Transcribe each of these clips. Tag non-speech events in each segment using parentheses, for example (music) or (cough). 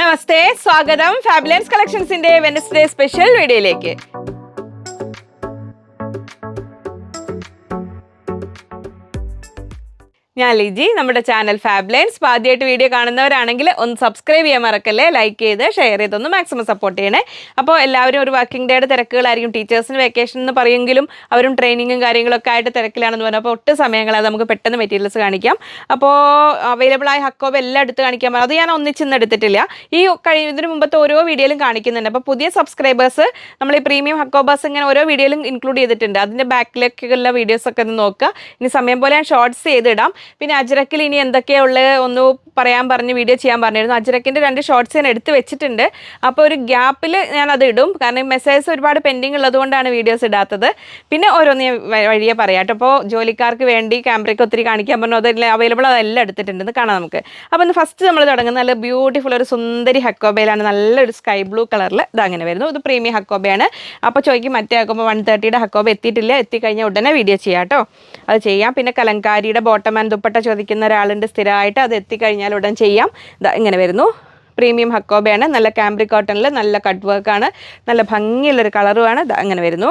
നമസ്തേ സ്വാഗതം. ഫാബുലൻസ് കളക്ഷൻസിന്റെ Wednesday special വീഡിയോയിലേക്ക് ഞാൻ ലിജി നമ്മുടെ ചാനൽ ഫാബ്ലൈൻസ്. ആദ്യമായിട്ട് വീഡിയോ കാണുന്നവരാണെങ്കിൽ ഒന്ന് സബ്സ്ക്രൈബ് ചെയ്യാൻ മറക്കല്ലേ? ലൈക്ക് ചെയ്ത് ഷെയർ ചെയ്തൊന്ന് മാക്സിമം സപ്പോർട്ട് ചെയ്യണേ. അപ്പോൾ എല്ലാവരും ഒരു വർക്കിംഗ് ഡേയുടെ തിരക്കുകളായിരിക്കും. ടീച്ചേഴ്സിന് വെക്കേഷൻ എന്ന് പറയുമെങ്കിലും അവരും ട്രെയിനിങ്ങും കാര്യങ്ങളൊക്കെ ആയിട്ട് തിരക്കിലാണെന്ന് പറഞ്ഞാൽ അപ്പോൾ ഒട്ട് സമയങ്ങളാണ് നമുക്ക് പെട്ടെന്ന് മെറ്റീരിയൽസ് കാണിക്കാം. അപ്പോൾ അവൈലബിൾ ആയ ഹക്കോബ് എല്ലാം എടുത്ത് കാണിക്കാൻ അത് ഞാൻ ഒന്നിച്ചിന്ന് എടുത്തിട്ടില്ല. ഈ കഴിയുന്നതിന് മുമ്പത്തെ ഓരോ വീഡിയോയിലും കാണിക്കുന്നുണ്ട്. അപ്പോൾ പുതിയ സബ്സ്ക്രൈബേഴ്സ് നമ്മൾ ഈ പ്രീമിയം ഹക്കോബേഴ്സ് ഇങ്ങനെ ഓരോ വീഡിയോയിലും ഇൻക്ലൂഡ് ചെയ്തിട്ടുണ്ട്. അതിന്റെ ബാക്കിലേക്കുള്ള വീഡിയോസൊക്കെ ഒന്ന് നോക്കുക ഇനി സമയം പോലെ ഞാൻ ഷോർട്സ് ചെയ്തിടാം. പിന്നെ അജ്രക്കിൽ ഇനി എന്തൊക്കെയാ ഉള്ളത് ഒന്ന് പറയാൻ പറഞ്ഞ് വീഡിയോ ചെയ്യാൻ പറഞ്ഞിരുന്നു. അജ്രക്കിന്റെ രണ്ട് ഷോർട്സ് ഞാൻ എടുത്ത് വെച്ചിട്ടുണ്ട്. അപ്പോൾ ഒരു ഗ്യാപ്പിൽ ഞാൻ അത് ഇടും. കാരണം മെസ്സേജസ് ഒരുപാട് പെൻഡിങ് ഉള്ളതുകൊണ്ടാണ് വീഡിയോസ് ഇടാത്തത്. പിന്നെ ഓരോന്ന് ഞാൻ വഴിയെ പറയാം കേട്ടോ. അപ്പോൾ ജോലിക്കാർക്ക് വേണ്ടി ക്യാമറയ്ക്ക് ഒത്തിരി കാണിക്കാൻ പറഞ്ഞു. അതെല്ലാം അവൈലബിൾ അതെല്ലാം എടുത്തിട്ടുണ്ടെന്ന് കാണാം നമുക്ക്. അപ്പോൾ ഒന്ന് ഫസ്റ്റ് നമ്മൾ തുടങ്ങുന്ന നല്ല ബ്യൂട്ടിഫുൾ ഒരു സുന്ദരി ഹക്കോബയിലാണ്. നല്ലൊരു സ്കൈ ബ്ലൂ കളറിൽ ഇത് അങ്ങനെ വരുന്നു. ഇത് പ്രീമിയം ഹക്കോബയാണ്. അപ്പോൾ ചോദിക്കും മറ്റേ ആക്കുമ്പോൾ വൺ തേർട്ടിയുടെ ഹക്കോബ എത്തിയിട്ടില്ല. എത്തിക്കഴിഞ്ഞാൽ ഉടനെ വീഡിയോ ചെയ്യാം കേട്ടോ. അത് ചെയ്യാം. പിന്നെ കലങ്കാരിയുടെ ബോട്ടം ആൻഡ് ദുപ്പട്ട ചോദിക്കുന്ന ഒരാളുണ്ട് സ്ഥിരമായിട്ട് അത് എത്തിക്കഴിഞ്ഞാൽ ഉടൻ ചെയ്യാം. ഇങ്ങനെ വരുന്നു. പ്രീമിയം ഹക്കോബയാണ് നല്ല ക്യാമ്പ്രി കോട്ടണിൽ നല്ല കട്ട് വർക്കാണ് നല്ല ഭംഗിയുള്ളൊരു കളറുമാണ് അങ്ങനെ വരുന്നു.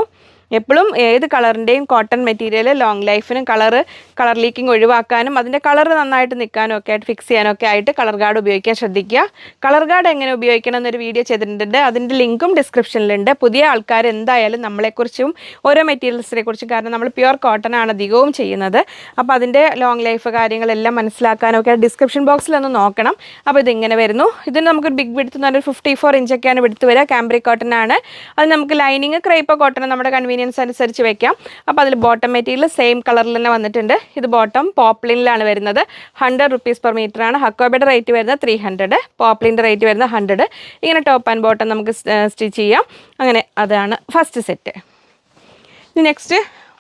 എപ്പോഴും ഏത് കളറിന്റെയും കോട്ടൺ മെറ്റീരിയൽ ലോങ് ലൈഫിനും കളറ് കളർ ലീക്കിംഗ് ഒഴിവാക്കാനും അതിന്റെ കളർ നന്നായിട്ട് നിൽക്കാനും ഒക്കെ ആയിട്ട് ഫിക്സ് ചെയ്യാനൊക്കെ ആയിട്ട് കളർ ഗാർഡ് ഉപയോഗിക്കാൻ ശ്രദ്ധിക്കുക. കളർ ഗാർഡ് എങ്ങനെ ഉപയോഗിക്കണം എന്നൊരു വീഡിയോ ചെയ്തിട്ടുണ്ട്. അതിന്റെ ലിങ്കും ഡിസ്ക്രിപ്ഷനിലുണ്ട് പുതിയ ആൾക്കാർ എന്തായാലും നമ്മളെക്കുറിച്ചും ഓരോ മെറ്റീരിയൽസിനെ കുറിച്ചും കാരണം നമ്മൾ പ്യുവർ കോട്ടൺ ആണ് അധികവും ചെയ്യുന്നത്. അപ്പോൾ അതിന്റെ ലോങ് ലൈഫ് കാര്യങ്ങളെല്ലാം മനസ്സിലാക്കാനൊക്കെ ഡിസ്ക്രിപ്ഷൻ ബോക്സിൽ ഒന്ന് നോക്കണം. അപ്പോൾ ഇതിങ്ങനെ വരുന്നു. ഇതിന് നമുക്കൊരു ബിഗ് വിടുത്ത് എന്ന് ഫിഫ്റ്റി ഫോർ ഇഞ്ചൊക്കെയാണ് വിടുത്ത് വരിക. കാംബ്രിക് കോട്ടൺ ആണ്. അത് നമുക്ക് ലൈനിങ് ക്രൈപ്പ് കോട്ടൺ നമ്മുടെ കൺവീനിയൻസ് അനുസരിച്ച് വെക്കാം. അപ്പോൾ അതിൽ ബോട്ടം മെറ്റീരിയൽ സെയിം കളറിൽ തന്നെ വന്നിട്ടുണ്ട്. ഇത് ബോട്ടം പോപ്ലിനിലാണ് വരുന്നത്. ഹൺഡ്രഡ് റുപ്പീസ് പെർ മീറ്റർ ആണ്. ഹക്കോബയുടെ റേറ്റ് വരുന്നത് ത്രീ ഹൺഡ്രഡ് പോപ്ലിന്റെ റേറ്റ് വരുന്നത് ഹൺഡ്രഡ് ഇങ്ങനെ ടോപ്പ് ആൻഡ് ബോട്ടം നമുക്ക് സ്റ്റിച്ച് ചെയ്യാം. അങ്ങനെ അതാണ് ഫസ്റ്റ് സെറ്റ് ഇനി നെക്സ്റ്റ്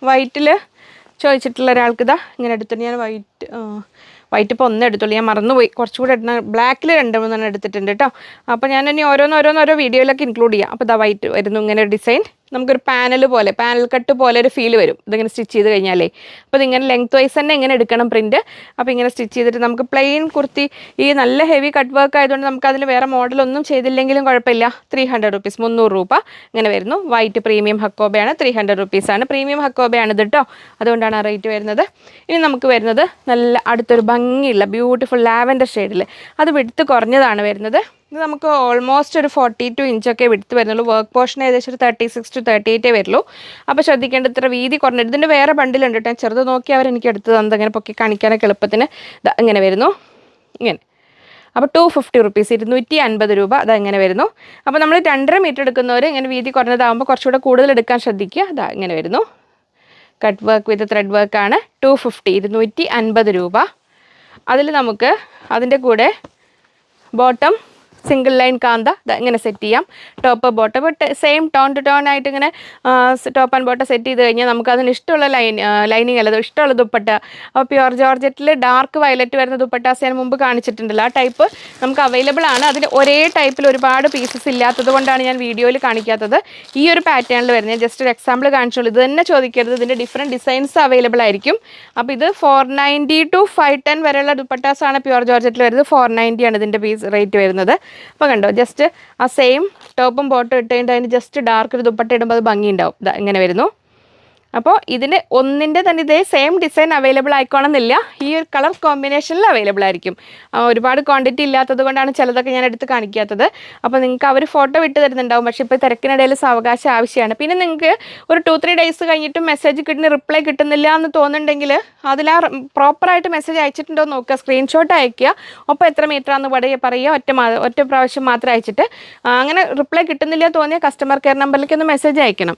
വൈറ്റിൽ ചോദിച്ചിട്ടുള്ള ഒരാൾക്ക് ഇതാ ഇങ്ങനെ എടുത്തിട്ട് ഞാൻ വൈറ്റ് വൈറ്റ് ഇപ്പോൾ ഒന്ന് എടുത്തുള്ളൂ ഞാൻ മറന്നുപോയി. കുറച്ചുകൂടെ എടുത്ത ബ്ലാക്കിൽ രണ്ട് മൂന്നെണ്ണം എടുത്തിട്ടുണ്ട് കേട്ടോ. അപ്പോൾ ഞാൻ ഇനി ഓരോന്ന് ഓരോ വീഡിയോയിലൊക്കെ ഇൻക്ലൂഡ് ചെയ്യാം. അപ്പോൾ ഇതാ വൈറ്റ് വരുന്നു. ഇങ്ങനെ ഡിസൈൻ നമുക്കൊരു പാനൽ പോലെ പാനൽ കട്ട് പോലെ ഒരു ഫീൽ വരും. ഇതിങ്ങനെ സ്റ്റിച്ച് ചെയ്ത് കഴിഞ്ഞാലേ. അപ്പോൾ ഇതിങ്ങനെ ലെങ്ത് വൈസ് തന്നെ ഇങ്ങനെ എടുക്കണം പ്രിന്റ് അപ്പോൾ ഇങ്ങനെ സ്റ്റിച്ച് ചെയ്തിട്ട് നമുക്ക് പ്ലെയിൻ കുർത്തി ഈ നല്ല ഹെവി കട്ട് വർക്ക് ആയതുകൊണ്ട് നമുക്ക് അതിൽ വേറെ മോഡലൊന്നും ചെയ്തില്ലെങ്കിലും കുഴപ്പമില്ല. ത്രീ ഹൺഡ്രഡ് റുപ്പീസ് മുന്നൂറ് രൂപ ഇങ്ങനെ വരുന്നു. വൈറ്റ് പ്രീമിയം ഹക്കോബയാണ് ത്രീ ഹൺഡ്രഡ് റുപ്പീസാണ് പ്രീമിയം ഹക്കോബയാണ് ഇത് കേട്ടോ അതുകൊണ്ടാണ് ആ റേറ്റ് വരുന്നത്. ഇനി നമുക്ക് വരുന്നത് നല്ല അടുത്തൊരു ഭംഗിയുള്ള ബ്യൂട്ടിഫുൾ ലാവൻഡർ ഷെയ്ഡിൽ അത് വിടുത്ത് കുറഞ്ഞതാണ് വരുന്നത്. ഇത് നമുക്ക് ഓൾമോസ്റ്റ് ഒരു ഫോർട്ടി ടു ഇഞ്ചൊക്കെ വിടുത്ത് വരുന്നുള്ളൂ. വർക്ക് പോർഷൻ ഏകദേശം ഒരു തേർട്ടി സിക്സ് ടു തേർട്ടി എയ്റ്റേ വരുള്ളൂ. അപ്പോൾ ശ്രദ്ധിക്കേണ്ട ഇത്ര വീതി കുറഞ്ഞിട്ട് ഇതിന്റെ വേറെ ബണ്ടിലുണ്ട് കേട്ടോ ചെറുത് നോക്കി അവർ എനിക്ക് എടുത്ത് തന്നത്. അങ്ങനെ പൊക്കി കാണിക്കാനൊക്കെ എളുപ്പത്തിന് ഇങ്ങനെ വരുന്നു. ഇങ്ങനെ. അപ്പോൾ ടു ഫിഫ്റ്റി റുപ്പീസ് ഇരുന്നൂറ്റി അൻപത് രൂപ അത് ഇങ്ങനെ വരുന്നു. അപ്പോൾ നമ്മൾ രണ്ടര മീറ്റർ എടുക്കുന്നവർ ഇങ്ങനെ വീതി കുറഞ്ഞതാകുമ്പോൾ കുറച്ചുകൂടെ കൂടുതൽ എടുക്കാൻ ശ്രദ്ധിക്കുക. അതാ ഇങ്ങനെ വരുന്നു. കട്ട് വർക്ക് വിത്ത് ത്രെഡ് വർക്കാണ് ടു ഫിഫ്റ്റി ഇരുന്നൂറ്റി അൻപത് രൂപ. അതിൽ നമുക്ക് അതിന്റെ കൂടെ ബോട്ടം സിംഗിൾ ലൈൻ കാന്ത. ഇങ്ങനെ സെറ്റ് ചെയ്യാം. Top bottom same tone to tone ആയിട്ട് ഇങ്ങനെ ടോപ്പ് ആൻഡ് ബോട്ടം സെറ്റ് ചെയ്ത് കഴിഞ്ഞാൽ നമുക്ക് അതിന് ഇഷ്ടമുള്ള ലൈൻ ലൈനിങ് അല്ലത് ഇഷ്ടമുള്ള ദുപ്പട്ട. അപ്പോൾ പ്യുവർ ജോർജറ്റിൽ ഡാർക്ക് വയലറ്റ് വരുന്ന ദുപ്പട്ടാസ് ഞാൻ മുമ്പ് കാണിച്ചിട്ടുണ്ടല്ലോ. ആ ടൈപ്പ് നമുക്ക് അവൈലബിൾ ആണ്. അതിന് ഒരേ ടൈപ്പിൽ ഒരുപാട് പീസസ് ഇല്ലാത്തത് കൊണ്ടാണ് ഞാൻ വീഡിയോയിൽ കാണിക്കാത്തത്. ഈ ഒരു പാറ്റേണിൽ വരുന്നത് ജസ്റ്റ് ഒരു എക്സാമ്പിൾ കാണിച്ചോളൂ ഇത് തന്നെ ചോദിക്കരുത്. ഇതിന്റെ ഡിഫറെന്റ് ഡിസൈൻസ് അവൈലബിൾ ആയിരിക്കും. അപ്പോൾ ഇത് four ninety to five ten വരെയുള്ള ദുപ്പട്ടാസ് ആണ് പ്യുവർ ജോർജറ്റിൽ വരുന്നത്. ഫോർ നയന്റി ആണ് ഇതിന്റെ പീസ് റേറ്റ് വരുന്നത്. അപ്പോൾ കണ്ടോ ജസ്റ്റ് ആ സെയിം ടോപ്പും ബോട്ടും ഇട്ട് കഴിഞ്ഞിട്ട് അതിന് ജസ്റ്റ് ഡാർക്ക് ഒരു ദുപ്പട്ട ഇടുമ്പോൾ അത് ഭംഗിയുണ്ടാവും. ഉണ്ടാവും ഇങ്ങനെ വരുന്നു. അപ്പോൾ ഇതിന് ഒന്നിന്റെ തന്നെ ഇതേ സെയിം ഡിസൈൻ അവൈലബിൾ ആയിക്കോണമെന്നില്ല ഈ ഒരു കളർ കോമ്പിനേഷനിൽ അവൈലബിൾ ആയിരിക്കും. ഒരുപാട് ക്വാണ്ടിറ്റി ഇല്ലാത്തത് കൊണ്ടാണ് ചിലതൊക്കെ ഞാൻ എടുത്ത് കാണിക്കാത്തത്. അപ്പോൾ നിങ്ങൾക്ക് അവർ ഫോട്ടോ വിട്ട് തരുന്നുണ്ടാവും. പക്ഷേ ഇപ്പോൾ തിരക്കിനിടയിൽ സാവകാശം ആവശ്യമാണ്. പിന്നെ നിങ്ങൾക്ക് ഒരു ടു ത്രീ ഡേയ്സ് കഴിഞ്ഞിട്ട് മെസ്സേജ് കിട്ടുന്ന റിപ്ലൈ കിട്ടുന്നില്ല എന്ന് തോന്നുന്നുണ്ടെങ്കിൽ അതിൽ ആ പ്രോപ്പറായിട്ട് മെസ്സേജ് അയച്ചിട്ടുണ്ടോ നോക്കുക. സ്ക്രീൻഷോട്ട് അയക്കുക. ഒപ്പം എത്ര മീറ്റർ ആണെന്ന് പറയുക. ഒറ്റ ഒറ്റ പ്രാവശ്യം മാത്രം അയച്ചിട്ട് അങ്ങനെ റിപ്ലൈ കിട്ടുന്നില്ല തോന്നിയ കസ്റ്റമർ കെയർ നമ്പറിലേക്ക് ഒന്ന് മെസ്സേജ് അയക്കണം.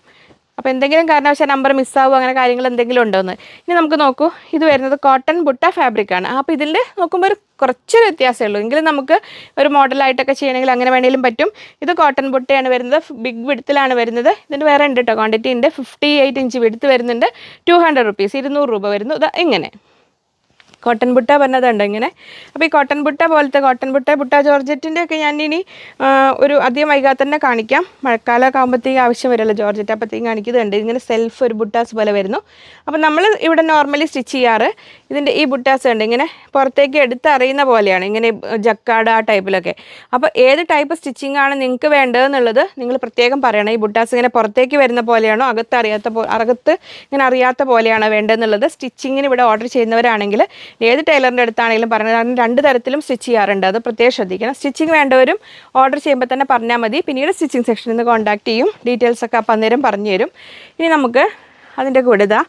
അപ്പോൾ എന്തെങ്കിലും കാരണവശാൽ നമ്പർ മിസ്സാവുക അങ്ങനെ കാര്യങ്ങൾ എന്തെങ്കിലും ഉണ്ടോ എന്ന് ഇനി നമുക്ക് നോക്കൂ. ഇത് വരുന്നത് കോട്ടൺ ബുട്ട ഫാബ്രിക് ആണ്. അപ്പോൾ ഇതിൽ നോക്കുമ്പോൾ ഒരു കുറച്ചൊരു വ്യത്യാസമേ ഉള്ളൂ. എങ്കിലും നമുക്ക് ഒരു മോഡലായിട്ടൊക്കെ ചെയ്യണമെങ്കിൽ അങ്ങനെ വേണമെങ്കിലും പറ്റും. ഇത് കോട്ടൺ ബുട്ടയാണ് വരുന്നത്. ബിഗ് വിടുത്തിലാണ് വരുന്നത്. ഇതിന്റെ വേറെ ഉണ്ട് കേട്ടോ ക്വാണ്ടിറ്റി ഉണ്ട്. ഫിഫ്റ്റി എയ്റ്റ് ഇഞ്ച് വിടുത്ത് വരുന്നുണ്ട്. ടു ഹൺഡ്രഡ് റുപ്പീസ് ഇരുന്നൂറ് രൂപ വരുന്നു. ഇത് ഇങ്ങനെ. കോട്ടൺ ബുട്ട പറഞ്ഞതുണ്ട് ഇങ്ങനെ. അപ്പോൾ ഈ കോട്ടൺ ബുട്ട പോലത്തെ കോട്ടൺ ബുട്ട ബുട്ട ജോർജറ്റിന്റെ ഒക്കെ ഞാൻ ഇനി ഒരു അധികം വൈകാതെ തന്നെ കാണിക്കാം. മഴക്കാലമൊക്കെ ആകുമ്പോഴത്തേക്ക് ആവശ്യം വരുമല്ലോ ജോർജറ്റ്? അപ്പോഴത്തേക്കും കാണിക്കുന്നുണ്ട്. ഇങ്ങനെ സെൽഫ് ഒരു ബുട്ടാസ് പോലെ വരുന്നു. അപ്പോൾ നമ്മൾ ഇവിടെ നോർമലി സ്റ്റിച്ച് ചെയ്യാറ്. ഇതിന്റെ ഈ ബുട്ടാസ് ഉണ്ട് ഇങ്ങനെ പുറത്തേക്ക് എടുത്ത് അറിയുന്ന പോലെയാണ്. ഇങ്ങനെ ജക്കാട് ആ ടൈപ്പിലൊക്കെ അപ്പോൾ ഏത് ടൈപ്പ് സ്റ്റിച്ചിങ് ആണ് നിങ്ങൾക്ക് വേണ്ടതെന്നുള്ളത് നിങ്ങൾ പ്രത്യേകം പറയണം. ഈ ബുട്ടാസ് ഇങ്ങനെ പുറത്തേക്ക് വരുന്ന പോലെയാണോ അകത്ത് അറിയാത്ത പോ അകത്ത് ഇങ്ങനെ അറിയാത്ത പോലെയാണോ വേണ്ടതെന്നുള്ളത്? സ്റ്റിച്ചിങ്ങിന് ഇവിടെ ഓർഡർ ചെയ്യുന്നവരാണെങ്കിൽ ഏത് ടൈലറിന്റെ അടുത്താണെങ്കിലും പറഞ്ഞത് രണ്ട് തരത്തിലും സ്റ്റിച്ച് ചെയ്യാറുണ്ട്. അത് പ്രത്യേകം ശ്രദ്ധിക്കണം. സ്റ്റിച്ചിങ് വേണ്ടവരും ഓർഡർ ചെയ്യുമ്പോൾ തന്നെ പറഞ്ഞാൽ മതി. പിന്നീട് സ്റ്റിച്ചിങ് സെക്ഷനിൽ നിന്ന് കോൺടാക്ട് ചെയ്യും. ഡീറ്റെയിൽസ് ഒക്കെ അപ്പം അന്നേരം പറഞ്ഞു തരും. ഇനി നമുക്ക് അതിന്റെ കൂടെ ഇതാ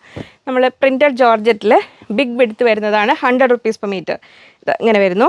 നമ്മൾ പ്രിന്റഡ് ജോർജറ്റിൽ ബിഗ് ബിഡ്ത്ത് വരുന്നതാണ് ഹൺഡ്രഡ് റുപ്പീസ് പെർ മീറ്റർ ഇങ്ങനെ വരുന്നു.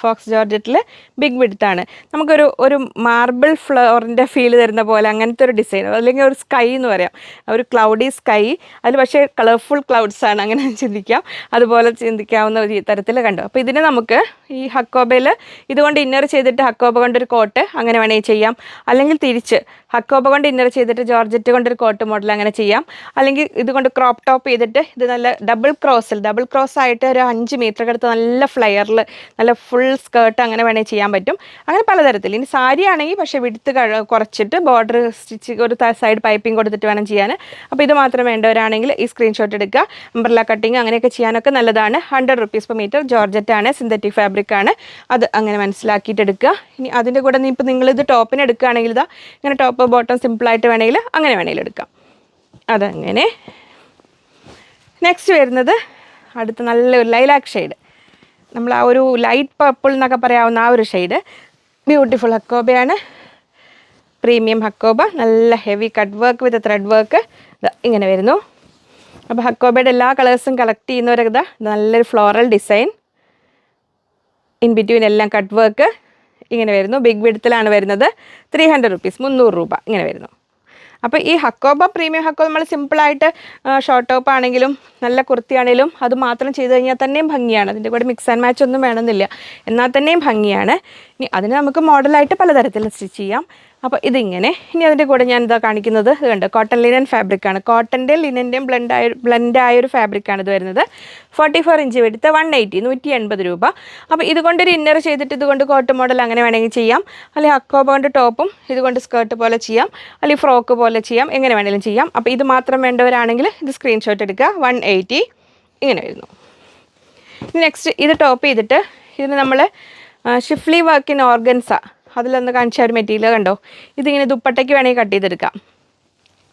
ഫോക്സ് ജോർജറ്റിൽ ബിഗ് വിഡ്ത്താണ്. നമുക്കൊരു ഒരു മാർബിൾ ഫ്ലോറിന്റെ ഫീൽ തരുന്ന പോലെ അങ്ങനത്തെ ഒരു ഡിസൈൻ അല്ലെങ്കിൽ ഒരു സ്കൈ എന്ന് പറയാം. ഒരു ക്ലൗഡി സ്കൈ അതിൽ പക്ഷേ കളർഫുൾ ക്ലൗഡ്സ് ആണ് അങ്ങനെ (laughs) ചിന്തിക്കാം. അതുപോലെ ചിന്തിക്കാവുന്ന ഒരു തരത്തിൽ കണ്ടു. അപ്പോൾ ഇതിനെ നമുക്ക് ഈ ഹക്കോബയിൽ ഇതുകൊണ്ട് ഇന്നർ ചെയ്തിട്ട് ഹക്കോബ കൊണ്ടൊരു കോട്ട് അങ്ങനെ വേണമെങ്കിൽ ചെയ്യാം. അല്ലെങ്കിൽ തിരിച്ച് ഹക്കോബ കൊണ്ട് ഇന്നർ ചെയ്തിട്ട് ജോർജറ്റ് കൊണ്ട് ഒരു കോട്ട് മോഡൽ അങ്ങനെ ചെയ്യാം. അല്ലെങ്കിൽ ഇതുകൊണ്ട് ക്രോപ്പ് ടോപ്പ് ചെയ്തിട്ട് ഇത് നല്ല ഡബിൾ ക്രോസിൽ ഡബിൾ ക്രോസ് ആയിട്ട് ഒരു അഞ്ച് മീറ്റർ എടുത്ത് നല്ല ഫ്ലെയറിൽ നല്ല ഫുൾ സ്കേർട്ട് അങ്ങനെ വേണമെങ്കിൽ ചെയ്യാൻ പറ്റും. അങ്ങനെ പലതരത്തിൽ. ഇനി സാരി ആണെങ്കിൽ പക്ഷേ വിടുത്ത് കുറച്ചിട്ട് ബോർഡർ സ്റ്റിച്ച് ഒരു സൈഡ് പൈപ്പിംഗ് കൊടുത്തിട്ട് വേണം ചെയ്യാൻ. അപ്പോൾ ഇത് മാത്രം വേണ്ടവരാണെങ്കിൽ ഈ സ്ക്രീൻഷോട്ട് എടുക്കുക. അംബ്രല കട്ടിങ് അങ്ങനെയൊക്കെ ചെയ്യാനൊക്കെ നല്ലതാണ്. Hundred rupees per metre georgette ആണ് സിന്തറ്റിക് ഫാബ്രിക് ആണ്. അത് അങ്ങനെ മനസ്സിലാക്കിയിട്ട് എടുക്കുക. ഇനി അതിന്റെ കൂടെ ഇപ്പോൾ നിങ്ങളിത് ടോപ്പിന് എടുക്കുകയാണെങ്കിൽ ഇതാ ഇങ്ങനെ ടോപ്പ് ബോട്ടം സിമ്പിളായിട്ട് വേണമെങ്കിൽ അങ്ങനെ വേണമെങ്കിൽ എടുക്കാം. അതങ്ങനെ. നെക്സ്റ്റ് വരുന്നത് അടുത്ത നല്ലൊരു ലൈലാക്ക് ഷെയ്ഡ് നമ്മൾ ആ ഒരു ലൈറ്റ് പർപ്പിൾ എന്നൊക്കെ പറയാവുന്ന ആ ഒരു ഷെയ്ഡ് ബ്യൂട്ടിഫുൾ ഹക്കോബയാണ്. പ്രീമിയം ഹക്കോബ. നല്ല heavy cut work with thread work ഇങ്ങനെ വരുന്നു. അപ്പോൾ ഹക്കോബയുടെ എല്ലാ കളേഴ്സും കളക്ട് ചെയ്യുന്നവരൊക്കെ നല്ലൊരു ഫ്ലോറൽ ഡിസൈൻ ഇൻ ബിറ്റ്വീൻ എല്ലാം കട്ട് വർക്ക് ഇങ്ങനെ വരുന്നു. ബിഗ് വിഡത്തിലാണ് വരുന്നത്. ത്രീ ഹൺഡ്രഡ് റുപ്പീസ് മുന്നൂറ് രൂപ ഇങ്ങനെ വരുന്നു. അപ്പോൾ ഈ ഹക്കോബ പ്രീമിയം ഹക്കോ നമ്മൾ സിമ്പിളായിട്ട് ഷോർട്ട് ടോപ്പ് ആണെങ്കിലും നല്ല കുർത്തിയാണെങ്കിലും അത് മാത്രം ചെയ്ത് കഴിഞ്ഞാൽ തന്നെയും ഭംഗിയാണ്. അതിന്റെ കൂടെ മിക്സ് ആൻഡ് മാച്ച് ഒന്നും വേണമെന്നില്ല. എന്നാൽ തന്നെയും ഭംഗിയാണ്. ഇനി അതിന് നമുക്ക് മോഡലായിട്ട് പലതരത്തിൽ സ്റ്റിച്ച് ചെയ്യാം. അപ്പോൾ ഇതിങ്ങനെ. ഇനി അതിന്റെ കൂടെ ഞാൻ ഇതാ കാണിക്കുന്നത് ഇത് കോട്ടൺ ലിനൻ ഫാബ്രിക്കാണ് കോട്ടന്റെ ലിനന്റെയും ബ്ലെൻഡ് ആയ ബ്ലെൻഡ് ആയ ഒരു ഫാബ്രിക്കാണ് ഇത് വരുന്നത്. ഫോർട്ടി ഫോർ ഇഞ്ച് വെടുത്ത് വൺ എയ്റ്റി നൂറ്റി എൺപത് രൂപ അപ്പോൾ ഇതുകൊണ്ടൊരു ഇന്നർ ചെയ്തിട്ട് ഇതുകൊണ്ട് കോട്ട് മോഡൽ അങ്ങനെ വേണമെങ്കിൽ ചെയ്യാം. അല്ലെങ്കിൽ അക്കോബ കൊണ്ട് ടോപ്പും ഇതുകൊണ്ട് സ്കേർട്ട് പോലെ ചെയ്യാം. അല്ലെങ്കിൽ ഫ്രോക്ക് പോലെ ചെയ്യാം. എങ്ങനെ വേണമെങ്കിലും ചെയ്യാം. അപ്പോൾ ഇത് മാത്രം വേണ്ടവരാണെങ്കിൽ ഇത് സ്ക്രീൻഷോട്ട് എടുക്കുക. വൺ എയ്റ്റി ഇങ്ങനെ വരുന്നു. നെക്സ്റ്റ് ഇത് ടോപ്പ് ചെയ്തിട്ട് ഇതിന് നമ്മൾ ഷിഫ്ലി വർക്കിൻ ഓർഗൻസ അതിലൊന്ന് കാണിച്ച ഒരു മെറ്റീരിയൽ കണ്ടോ? ഇതിങ്ങനെ ദുപ്പട്ടയ്ക്ക് വേണമെങ്കിൽ കട്ട് ചെയ്തെടുക്കാം.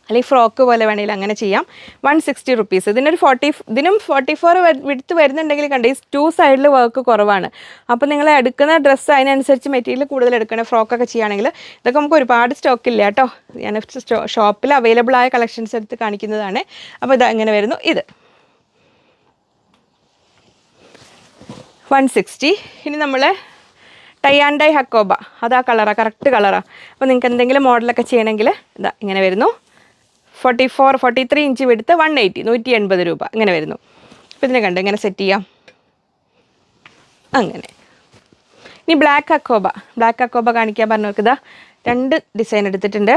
അല്ലെങ്കിൽ ഫ്രോക്ക് പോലെ വേണമെങ്കിൽ അങ്ങനെ ചെയ്യാം. വൺ സിക്സ്റ്റി റുപ്പീസ് ഇതിനൊരു ഫോർട്ടി ഇതിനും ഫോർട്ടി ഫോർ വിടുത്ത് വരുന്നുണ്ടെങ്കിൽ കണ്ടോ ടു സൈഡിൽ വർക്ക് കുറവാണ്. അപ്പോൾ നിങ്ങൾ എടുക്കുന്ന ഡ്രസ്സ് അതിനനുസരിച്ച് മെറ്റീരിയൽ കൂടുതൽ എടുക്കണം ഫ്രോക്കൊക്കെ ചെയ്യുകയാണെങ്കിൽ ഇതൊക്കെ നമുക്ക് ഒരുപാട് സ്റ്റോക്ക് ഇല്ല കേട്ടോ. ഞാൻ ഷോപ്പിൽ അവൈലബിൾ ആയ കളക്ഷൻസ് എടുത്ത് കാണിക്കുന്നതാണ്. അപ്പോൾ ഇത് അങ്ങനെ വരുന്നു. ഇത്. വൺ സിക്സ്റ്റി ഇനി നമ്മൾ ടൈ ഹക്കോബ. അത് അതാ കളറാണ് കറക്റ്റ് കളറാണ് അപ്പോൾ നിങ്ങൾക്ക് എന്തെങ്കിലും മോഡലൊക്കെ ചെയ്യണമെങ്കിൽ ഇതാ ഇങ്ങനെ വരുന്നു. Forty four forty three inch എടുത്ത് വൺ എയ്റ്റി നൂറ്റി എൺപത് രൂപ. ഇങ്ങനെ വരുന്നു. അപ്പോൾ ഇതിനെ കണ്ട് ഇങ്ങനെ സെറ്റ് ചെയ്യാം. അങ്ങനെ. ഇനി ബ്ലാക്ക് അക്കോബ ബ്ലാക്ക് അക്കോബ കാണിക്കാൻ പറഞ്ഞവർക്ക് ഇതാ രണ്ട് ഡിസൈൻ എടുത്തിട്ടുണ്ട്.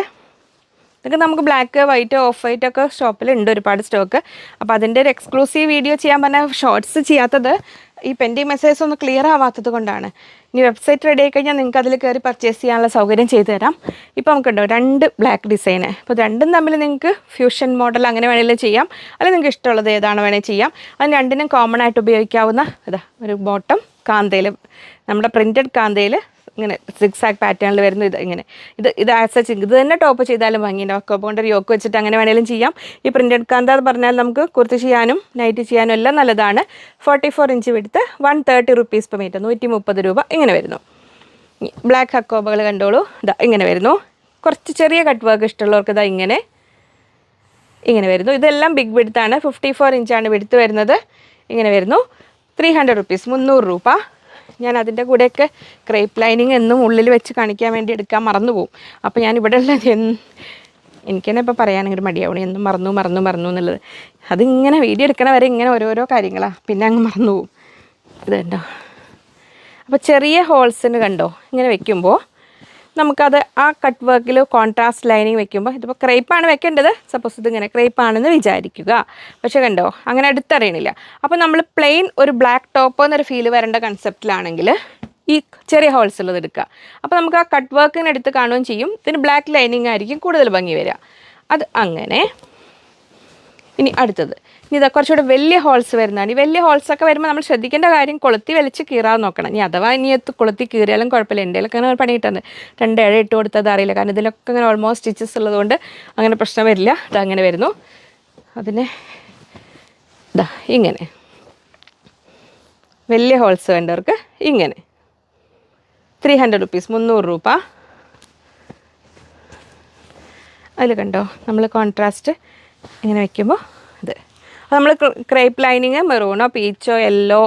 ഇതൊക്കെ നമുക്ക് ബ്ലാക്ക് വൈറ്റ് ഓഫ് വൈറ്റ് ഒക്കെ ഷോപ്പിലുണ്ട് ഒരുപാട് സ്റ്റോക്ക് അപ്പോൾ അതിന്റെ ഒരു എക്സ്ക്ലൂസീവ് വീഡിയോ ചെയ്യാൻ പറഞ്ഞാൽ ഷോർട്സ് ചെയ്യാത്തത് ഈ പെൻഡിങ് മെസ്സേജസ് ഒന്ന് ക്ലിയർ ആവാത്തത് കൊണ്ടാണ്. ഇനി വെബ്സൈറ്റ് റെഡി ആയി കഴിഞ്ഞാൽ നിങ്ങൾക്ക് അതിൽ കയറി പർച്ചേസ് ചെയ്യാനുള്ള സൗകര്യം ചെയ്തു തരാം. ഇപ്പോൾ നമുക്കുണ്ടോ രണ്ട് ബ്ലാക്ക് ഡിസൈൻ അപ്പോൾ രണ്ടും തമ്മിൽ നിങ്ങൾക്ക് ഫ്യൂഷൻ മോഡൽ അങ്ങനെ വേണമെങ്കിലും ചെയ്യാം. അല്ലെങ്കിൽ നിങ്ങൾക്ക് ഇഷ്ടമുള്ളത് ഏതാണ് വേണമെങ്കിൽ ചെയ്യാം. അത് രണ്ടിനും കോമൺ ആയിട്ട് ഉപയോഗിക്കാവുന്ന ഇതാ ഒരു ബോട്ടം കാന്തയിൽ നമ്മുടെ പ്രിന്റഡ് കാന്തയിൽ ഇങ്ങനെ സിക്സ് പാറ്റേണിൽ വരുന്ന ഇത് ഇങ്ങനെ. ഇത് ഇത് ആസ് എ ഇത് തന്നെ ടോപ്പ് ചെയ്താലും ഭംഗിയുണ്ട് ഒക്കെ കൊണ്ട് ഒരു യോക്ക് വെച്ചിട്ട് അങ്ങനെ വേണേലും ചെയ്യാം. ഈ പ്രിന്റഡ് കാന്ത പറഞ്ഞാൽ നമുക്ക് കുർത്തി ചെയ്യാനും നൈറ്റ് ചെയ്യാനും എല്ലാം നല്ലതാണ്. ഫോർട്ടി ഫോർ ഇഞ്ച് വിടുത്ത് one thirty rupees per metre നൂറ്റി മുപ്പത് രൂപ ഇങ്ങനെ വരുന്നു. ബ്ലാക്ക് ഹക്കോബകൾ കണ്ടോളൂ. ഇതാ ഇങ്ങനെ വരുന്നു. കുറച്ച് ചെറിയ കട്ട് വർക്ക് ഇഷ്ടമുള്ളവർക്ക് ഇതാ ഇങ്ങനെ ഇങ്ങനെ വരുന്നു. ഇതെല്ലാം ബിഗ് വിടുത്താണ് ഫിഫ്റ്റി ഫോർ ഇഞ്ചാണ് വിടുത്ത് വരുന്നത്. ഇങ്ങനെ വരുന്നു. ത്രീ ഹൺഡ്രഡ് റുപ്പീസ് മുന്നൂറ് രൂപ. ഞാൻ അതിന്റെ കൂടെയൊക്കെ ക്രേപ്പ് ലൈനിങ് എന്നും ഉള്ളിൽ വെച്ച് കാണിക്കാൻ വേണ്ടി എടുക്കാൻ മറന്നു പോകും അപ്പോൾ ഞാൻ ഇവിടെ ഉള്ളത് എനിക്ക് തന്നെ ഇപ്പോൾ പറയാനങ്ങോട്ട് മടിയാവണം. എന്നും മറന്നു മറന്നു മറന്നു എന്നുള്ളത്. അതിങ്ങനെ വീഡിയോ എടുക്കണ വരെ ഇങ്ങനെ ഓരോരോ കാര്യങ്ങളാണ് പിന്നെ അങ്ങ് മറന്നു പോകും ഇതുണ്ടോ അപ്പോൾ ചെറിയ ഹോൾസിന് കണ്ടോ? ഇങ്ങനെ വെക്കുമ്പോൾ നമുക്കത് ആ കട്ട് വർക്കിൽ കോൺട്രാസ്റ്റ് ലൈനിങ് വെക്കുമ്പോൾ ഇതിപ്പോൾ ക്രേപ്പാണ് വെക്കേണ്ടത്. സപ്പോസ് ഇതിങ്ങനെ ക്രേപ്പാണെന്ന് വിചാരിക്കുക. പക്ഷേ കണ്ടോ അങ്ങനെ അടുത്തറിയണില്ല. അപ്പോൾ നമ്മൾ പ്ലെയിൻ ഒരു ബ്ലാക്ക് ടോപ്പ് എന്നൊരു ഫീൽ വരേണ്ട കൺസെപ്റ്റിലാണെങ്കിൽ ഈ ചെറിയ ഹോൾസ് ഉള്ളത് എടുക്കുക. അപ്പോൾ നമുക്ക് ആ കട്ട് വർക്കിനെടുത്ത് കാണുകയും ചെയ്യും. ഇതിന് ബ്ലാക്ക് ലൈനിങ് ആയിരിക്കും കൂടുതൽ ഭംഗി വരിക. അത് അങ്ങനെ. ഇനി അടുത്തത്. ഇനി ഇതാ കുറച്ചുകൂടെ വലിയ ഹോൾസ് വരുന്നതാണ്. ഈ വലിയ ഹോൾസൊക്കെ വരുമ്പോൾ നമ്മൾ ശ്രദ്ധിക്കേണ്ട കാര്യം കൊളുത്തി വലിച്ച് കീറാൻ നോക്കണം. ഇനി അഥവാ ഇനി എത്ത് കൊളുത്തി കീറിയാലും കുഴപ്പമില്ല. എന്റെ അങ്ങനെ പണി രണ്ട് ഇഴ ഇട്ട് കൊടുത്തത് അറിയില്ല. കാരണം ഇതിലൊക്കെ അങ്ങനെ ഓൾമോസ്റ്റ് സ്റ്റിച്ചസ് ഉള്ളതുകൊണ്ട് അങ്ങനെ പ്രശ്നം വരില്ല. അങ്ങനെ വരുന്നു. അതിനെ ഇതാ ഇങ്ങനെ. വലിയ ഹോൾസ് വേണ്ടവർക്ക് ഇങ്ങനെ. ത്രീ ഹൺഡ്രഡ് റുപ്പീസ് മുന്നൂറ് രൂപ. അതിൽ കണ്ടോ? നമ്മൾ കോൺട്രാസ്റ്റ് ഇങ്ങനെ വെക്കുമ്പോൾ ഇത്. അപ്പോൾ നമ്മൾ ക്രേപ്പ് ലൈനിങ് മെറൂണോ പീച്ചോ യെല്ലോ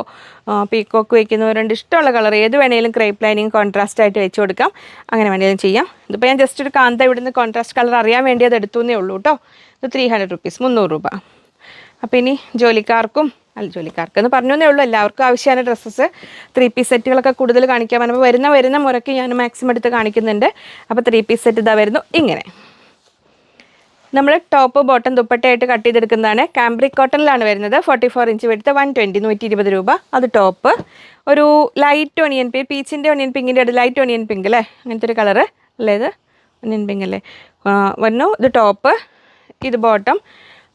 പീക്കോക്ക് വെക്കുന്നവരുണ്ട് ഇഷ്ടമുള്ള കളർ ഏത് വേണേലും ക്രേപ്പ് ലൈനിങ് കോൺട്രാസ്റ്റ് ആയിട്ട് വെച്ച് കൊടുക്കാം. അങ്ങനെ വേണേലും ചെയ്യാം. ഇതിപ്പോൾ ഞാൻ ജസ്റ്റ് ഒരു കാന്ത ഇവിടുന്ന് കോൺട്രാസ്റ്റ് കളർ അറിയാൻ വേണ്ടി അത് എടുത്തു എന്നേ ഉള്ളൂ കേട്ടോ ഇത് ത്രീ ഹൺഡ്രഡ് റുപ്പീസ് മുന്നൂറ് രൂപ. അപ്പോൾ ഇനി ജോലിക്കാർക്കും അല്ല ജോലിക്കാർക്ക് എന്ന് പറഞ്ഞേ ഉള്ളൂ. എല്ലാവർക്കും ആവശ്യമാണ് ഡ്രസ്സസ് ത്രീ പീസ് സെറ്റുകളൊക്കെ കൂടുതൽ കാണിക്കാൻ. പറഞ്ഞപ്പോൾ വരുന്ന വരുന്ന മുറയ്ക്ക് ഞാൻ മാക്സിമം എടുത്ത് കാണിക്കുന്നുണ്ട്. അപ്പോൾ ത്രീ പീസ് സെറ്റ് ഇതാ വരുന്നു. ഇങ്ങനെ. നമ്മൾ ടോപ്പ് ബോട്ടം ദുപ്പട്ടയായിട്ട് കട്ട് ചെയ്തെടുക്കുന്നതാണ്. കാംബ്രിക് കോട്ടണിലാണ് വരുന്നത്. ഫോർട്ടി ഫോർ ഇഞ്ച് എടുത്ത് വൺ ട്വന്റി നൂറ്റി ഇരുപത് രൂപ. അത് ടോപ്പ് ഒരു ലൈറ്റ് ഒണിയൻ പിങ്ക് പീച്ചിന്റെ ഒണിയൻ പിങ്കിന്റെ ഒരു ലൈറ്റ് ഒണിയൻ പിങ്ക് അല്ലേ? അങ്ങനത്തെ ഒരു കളറ് അല്ലേ ഇത്? ഒണിയൻ പിങ്ക് അല്ലേ? വന്നു. ഇത് ടോപ്പ് ഇത് ബോട്ടം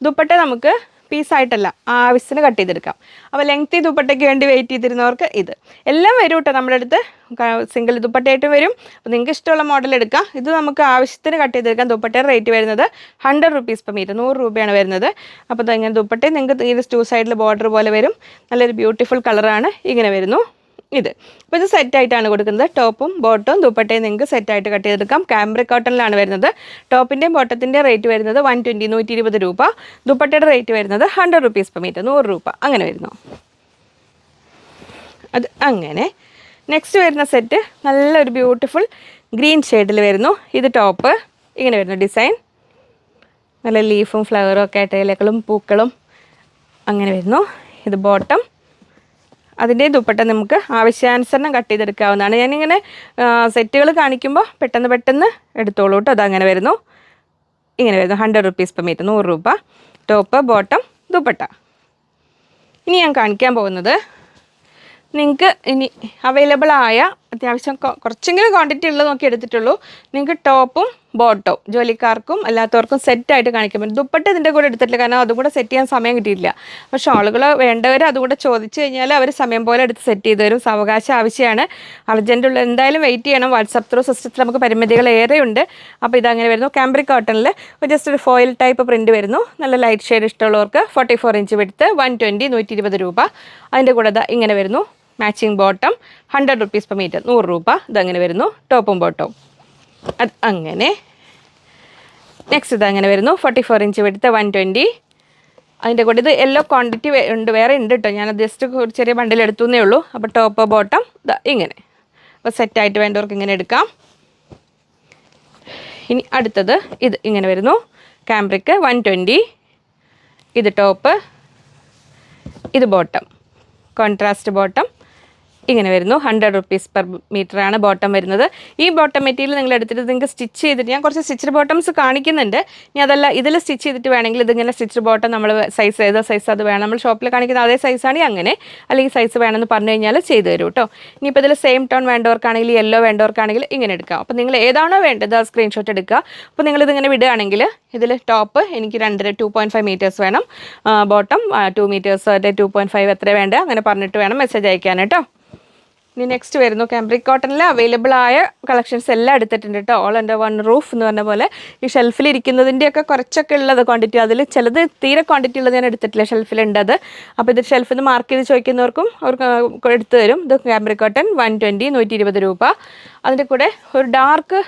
ദുപ്പട്ട നമുക്ക് പീസായിട്ടല്ല ആവശ്യത്തിന് കട്ട് ചെയ്തെടുക്കാം. അപ്പോൾ ലെങ്തി ദുപ്പട്ടയ്ക്ക് വേണ്ടി വെയിറ്റ് ചെയ്തിരുന്നവർക്ക് ഇത്. എല്ലാം വരും കേട്ടോ നമ്മുടെ അടുത്ത്. സിംഗിൾ ദുപ്പട്ടയായിട്ട് വരും. അപ്പോൾ നിങ്ങൾക്ക് ഇഷ്ടമുള്ള മോഡൽ എടുക്കാം. ഇത് നമുക്ക് ആവശ്യത്തിന് കട്ട് ചെയ്തെടുക്കാം ദുപ്പട്ടയുടെ റേറ്റ് വരുന്നത് ഹൺഡ്രഡ് റുപ്പീസ് പെർ മീറ്റർ നൂറ് രൂപയാണ് വരുന്നത്. അപ്പോൾ ഇത് ഇങ്ങനെ ദുപ്പട്ടയും നിങ്ങൾക്ക് ഈ ടു സൈഡിൽ ബോർഡർ പോലെ വരും. നല്ലൊരു ബ്യൂട്ടിഫുൾ കളറാണ് ഇങ്ങനെ വരുന്നു. ഇത്. അപ്പോൾ ഇത് സെറ്റായിട്ടാണ് കൊടുക്കുന്നത്. ടോപ്പും ബോട്ടവും ദുപ്പട്ടയും നിങ്ങൾക്ക് സെറ്റായിട്ട് കട്ട് ചെയ്തെടുക്കാം. കാംബ്രിക് കോട്ടണിലാണ് വരുന്നത്. ടോപ്പിന്റെയും ബോട്ടത്തിന്റെ റേറ്റ് വരുന്നത് വൺ ട്വന്റി നൂറ്റി ഇരുപത് രൂപ. ദുപ്പട്ടയുടെ റേറ്റ് വരുന്നത് ഹൺഡ്രഡ് റുപ്പീസ് പെർ മീറ്റർ നൂറ് രൂപ. അങ്ങനെ വരുന്നു. അത് അങ്ങനെ. നെക്സ്റ്റ് വരുന്ന സെറ്റ് നല്ലൊരു ബ്യൂട്ടിഫുൾ ഗ്രീൻ ഷെയ്ഡിൽ വരുന്നു. ഇത് ടോപ്പ് ഇങ്ങനെ വരുന്നു ഡിസൈൻ നല്ല ലീഫും ഫ്ലവറും ഒക്കെ ആയിട്ട് ഇലകളും പൂക്കളും അങ്ങനെ വരുന്നു. ഇത് ബോട്ടം അതിന്റെ ദുപ്പട്ട നമുക്ക് ആവശ്യാനുസരണം കട്ട് ചെയ്തെടുക്കാവുന്നതാണ്. ഞാനിങ്ങനെ സെറ്റുകൾ കാണിക്കുമ്പോൾ പെട്ടെന്ന് പെട്ടെന്ന് എടുത്തോളൂ കേട്ടോ. അതങ്ങനെ വരുന്നു. ഇങ്ങനെ വരുന്നു. ഹൺഡ്രഡ് റുപ്പീസ് പെർ മീറ്റർ നൂറ് രൂപ. Top bottom dupatta. ഇനി ഞാൻ കാണിക്കാൻ പോകുന്നത് നിങ്ങൾക്ക് ഇനി അവൈലബിളായ അത്യാവശ്യം കുറച്ചെങ്കിലും ക്വാണ്ടിറ്റി ഉള്ളത് നോക്കി എടുത്തിട്ടുള്ളൂ. നിങ്ങൾക്ക് ടോപ്പും ബോട്ടവും ജോലിക്കാർക്കും അല്ലാത്തവർക്കും സെറ്റായിട്ട് കാണിക്കാൻ പറ്റും. ദുപ്പട്ട ഇതിന്റെ കൂടെ എടുത്തിട്ടില്ല കാരണം അതും കൂടെ സെറ്റ് ചെയ്യാൻ സമയം കിട്ടിയില്ല അപ്പോൾ ആളുകൾ വേണ്ടവർ അതുകൂടെ ചോദിച്ചു കഴിഞ്ഞാൽ അവർ സമയം പോലെ എടുത്ത് സെറ്റ് ചെയ്ത് തരും. സാവകാശം ആവശ്യമാണ്. അർജന്റ് ഉള്ള എന്തായാലും വെയിറ്റ് ചെയ്യണം. വാട്സപ്പ് ത്രൂ സിസ്റ്റത്തിൽ നമുക്ക് പരിമിതികൾ ഏറെയുണ്ട്. അപ്പോൾ ഇതങ്ങനെ വരുന്നു. കാംബ്രിക് കോട്ടണിൽ ജസ്റ്റ് ഒരു ഫോയിൽ ടൈപ്പ് പ്രിന്റ് വരുന്നു. നല്ല ലൈറ്റ് ഷെയ്ഡ് ഇഷ്ടമുള്ളവർക്ക് ഫോർട്ടി ഫോർ ഇഞ്ച് വെടുത്ത് വൺ ട്വന്റി നൂറ്റി ഇരുപത് രൂപ. അതിന്റെ കൂടെ ഇങ്ങനെ വരുന്നു. Matching bottom hundred rupees per metre നൂറ് രൂപ. ഇതങ്ങനെ വരുന്നു. ടോപ്പും ബോട്ടവും അത് അങ്ങനെ. നെക്സ്റ്റ് ഇത് അങ്ങനെ വരുന്നു. ഫോർട്ടി ഫോർ ഇഞ്ച് വെടുത്ത് വൺ ട്വന്റി അതിന്റെ കൂടെ ഇത് എല്ലോ ക്വാണ്ടിറ്റി ഉണ്ട്. വേറെ ഉണ്ട് കേട്ടോ ഞാൻ ജസ്റ്റ് ഒരു ചെറിയ ബണ്ടിൽ എടുത്തു എന്നേ ഉള്ളൂ. അപ്പോൾ ടോപ്പ് ബോട്ടം ഇങ്ങനെ. അപ്പോൾ സെറ്റായിട്ട് വേണ്ടവർക്ക് ഇങ്ങനെ എടുക്കാം. ഇനി അടുത്തത് ഇത് ഇങ്ങനെ വരുന്നു. ക്യാമ്പ്രിക്ക് വൺ ട്വന്റി ഇത് ടോപ്പ് ഇത് ബോട്ടം കോൺട്രാസ്റ്റ് ബോട്ടം ഇങ്ങനെ വരുന്നു. ഹൺഡ്രഡ് റുപ്പീസ് പെർ മീറ്റർ ആണ് ബോട്ടം വരുന്നത്. ഈ ബോട്ടം മെറ്റീരിയൽ നിങ്ങൾ എടുത്തിട്ട് നിങ്ങൾക്ക് സ്റ്റിച്ച് ചെയ്തിട്ട് ഞാൻ കുറച്ച് സ്റ്റിച്ച് ബോട്ടംസ് കാണിക്കുന്നുണ്ട്. ഇനി അതല്ല ഇതിൽ സ്റ്റിച്ച് ചെയ്തിട്ട് വേണമെങ്കിൽ ഇതിങ്ങനെ സ്റ്റിച്ച് ബോട്ടം നമ്മൾ സൈസ് ഏതോ സൈസ് അത് വേണം. നമ്മൾ ഷോപ്പിൽ കാണിക്കുന്ന അതേ സൈസാണെങ്കിൽ അങ്ങനെ. അല്ലെങ്കിൽ സൈസ് വേണമെന്ന് പറഞ്ഞു കഴിഞ്ഞാൽ ചെയ്തു തരും കേട്ടോ ഇനിയിപ്പോൾ ഇതിൽ സെയിം ടോൺ വേണ്ടവർക്കാണെങ്കിൽ യെല്ലോ വേണ്ടവർക്കാണെങ്കിൽ ഇങ്ങനെ എടുക്കാം. അപ്പോൾ നിങ്ങൾ ഏതാണോ വേണ്ടത് ആ സ്ക്രീൻഷോട്ട് എടുക്കുക. അപ്പോൾ നിങ്ങളിതിങ്ങനെ വിടുകയാണെങ്കിൽ ഇതിൽ ടോപ്പ് എനിക്ക് രണ്ടര ടു പോയിന്റ് ഫൈവ് മീറ്റേഴ്സ് വേണം. Bottom two metres two point five എത്ര വേണ്ട അങ്ങനെ പറഞ്ഞിട്ട് വേണം മെസ്സേജ് അയക്കാൻ കേട്ടോ ഇനി നെക്സ്റ്റ് വരുന്നു. കാംബ്രിക് കോട്ടണിൽ അവൈലബിൾ ആയ കളക്ഷൻസ് എല്ലാം എടുത്തിട്ടുണ്ട് കേട്ടോ ഓൾ എന്റെ വൺ റൂഫ് എന്ന് പറഞ്ഞ പോലെ. ഈ ഷെൽഫിൽ ഇരിക്കുന്നതിന്റെയൊക്കെ കുറച്ചൊക്കെ ഉള്ളത് ക്വാണ്ടിറ്റി അതിൽ ചിലത് തീരെ ക്വാണ്ടിറ്റി ഉള്ളത് ഞാൻ എടുത്തിട്ടില്ല. ഷെൽഫിലുണ്ടത് അപ്പോൾ ഇത് ഷെൽഫിൽ നിന്ന് മാർക്ക് ചെയ്ത് ചോദിക്കുന്നവർക്കും അവർക്ക് എടുത്തു തരും. ഇത് കാംബ്രിക് കോട്ടൺ വൺ ട്വന്റി നൂറ്റി ഇരുപത് രൂപ. അതിന്റെ കൂടെ ഒരു ഡാർക്ക്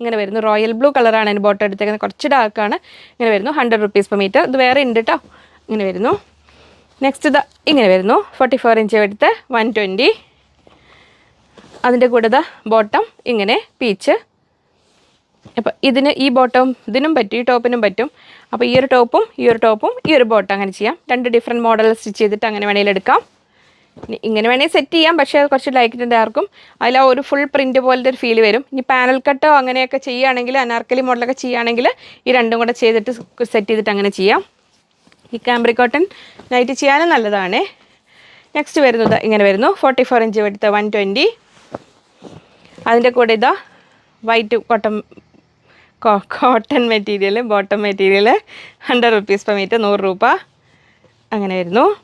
ഇങ്ങനെ വരുന്നു. റോയൽ ബ്ലൂ കളറാണ് അതിന് ബോട്ടം എടുത്തേക്കുന്നത്. കുറച്ച് ഡാർക്കാണ് ഇങ്ങനെ വരുന്നു. ഹൺഡ്രഡ് റുപ്പീസ് പെർ മീറ്റർ ഇത് വേറെ ഉണ്ട് കേട്ടോ ഇങ്ങനെ വരുന്നു. നെക്സ്റ്റ് ഇത് ഇങ്ങനെ വരുന്നു. ഫോർട്ടി ഫോർ ഇഞ്ച് എടുത്ത് വൺ ട്വന്റി അതിന്റെ കൂടെ ദാ ബോട്ടം ഇങ്ങനെ പീച്ച് അപ്പോൾ ഇതിന് ഈ ബോട്ടം ഇതിനും പറ്റും ഈ ടോപ്പിനും പറ്റും. അപ്പോൾ ഈ ഒരു ടോപ്പും ഈ ഒരു ടോപ്പും ഈ ഒരു ബോട്ടം അങ്ങനെ ചെയ്യാം. രണ്ട് ഡിഫറെന്റ് മോഡൽ സ്റ്റിച്ച് ചെയ്തിട്ട് അങ്ങനെ വേണമെങ്കിൽ എടുക്കാം. ഇങ്ങനെ വേണമെങ്കിൽ സെറ്റ് ചെയ്യാം പക്ഷേ അത് കുറച്ച് ലൈക്കിന്റെ ആർക്കും. അതിൽ ഒരു ഫുൾ പ്രിന്റ് പോലത്തെ ഒരു ഫീൽ വരും. ഇനി പാനൽ കട്ടോ അങ്ങനെയൊക്കെ ചെയ്യുകയാണെങ്കിൽ അനാർക്കലി മോഡലൊക്കെ ചെയ്യുകയാണെങ്കിൽ ഈ രണ്ടും കൂടെ ചെയ്തിട്ട് സെറ്റ് ചെയ്തിട്ട് അങ്ങനെ ചെയ്യാം. ഈ കാംബ്രി കോട്ടൺ നൈറ്റ് ചെയ്യാനും നല്ലതാണ്. നെക്സ്റ്റ് വരുന്നത് ഇങ്ങനെ വരുന്നു. ഫോർട്ടി ഫോർ ഇഞ്ച് എടുത്ത വൺ ട്വന്റി അതിന്റെ കൂടെ ഇതാ white cotton cotton material bottom material hundred rupees per metre നൂറ് രൂപ. അങ്ങനെ വരുന്നു.